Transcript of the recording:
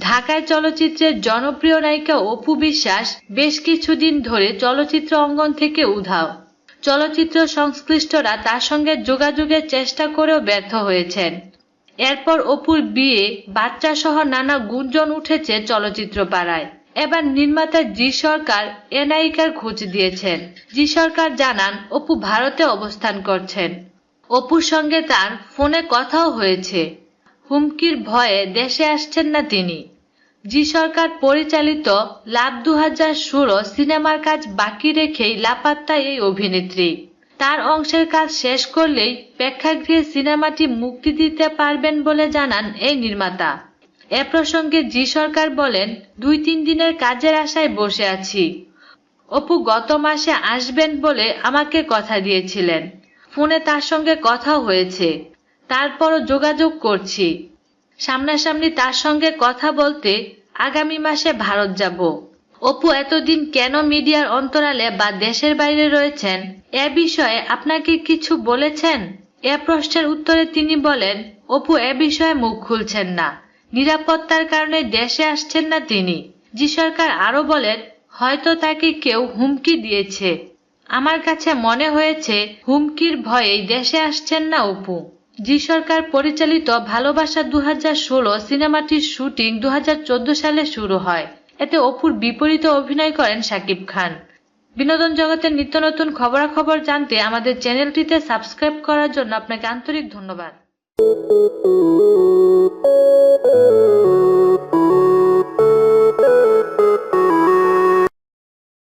ঢাকায় চলচ্চিত্রের জনপ্রিয় নায়িকা অপু বিশ্বাস বেশ কিছুদিন ধরে চলচ্চিত্র অঙ্গন থেকে উধাও। চলচ্চিত্র সংশ্লিষ্টরা তার সঙ্গে যোগাযোগের চেষ্টা করেও ব্যর্থ হয়েছেন। এরপর অপুর বিয়ে, বাচ্চা সহ নানা গুঞ্জন উঠেছে চলচ্চিত্র পাড়ায়। এবার নির্মাতা জি সরকার এ নায়িকার খোঁজ দিয়েছেন। জি সরকার জানান, অপু ভারতে অবস্থান করছেন। অপুর সঙ্গে তার ফোনে কথাও হয়েছে। হুমকির ভয়ে দেশে আসছেন না তিনি। জি সরকার পরিচালিত লাভ দু হাজার ষোলো সিনেমার কাজ বাকি রেখেই লাপাত্তা এই অভিনেত্রী। তার অংশের কাজ শেষ করলেই প্রেক্ষাগৃহে সিনেমাটি মুক্তি দিতে পারবেন বলে জানান এই নির্মাতা। এ প্রসঙ্গে জি সরকার বলেন, দুই তিন দিনের কাজের আশায় বসে আছি। অপু গত মাসে আসবেন বলে আমাকে কথা দিয়েছিলেন। ফোনে তার সঙ্গে কথাও হয়েছে। তারপরও যোগাযোগ করছি। সামনাসামনি তার সঙ্গে কথা বলতে আগামী মাসে ভারত যাব। অপু এতদিন কেন মিডিয়ার অন্তরালে বা দেশের বাইরে রয়েছেন? এ বিষয়ে আপনাকে কিছু বলেছেন? এ প্রশ্নের উত্তরে তিনি বলেন, অপু, এ বিষয়ে মুখ খুলছেন না। নিরাপত্তার কারণে দেশে আসছেন না তিনি। জি সরকার আরও বলেন, হয়তো তাকে কেউ হুমকি দিয়েছে। আমার কাছে মনে হয়েছে, হুমকির ভয়েই দেশে আসছেন না অপু। জি সরকার পরিচালিত ভালোবাসা দু ষোলো সিনেমাটির শুটিং দু হাজার চোদ্দ সালে শুরু হয়। এতে অপুর বিপরীতে অভিনয় করেন শাকিব খান। বিনোদন জগতের নিত্য নতুন খবরাখবর জানতে আমাদের চ্যানেলটিতে সাবস্ক্রাইব করার জন্য আপনাকে আন্তরিক ধন্যবাদ।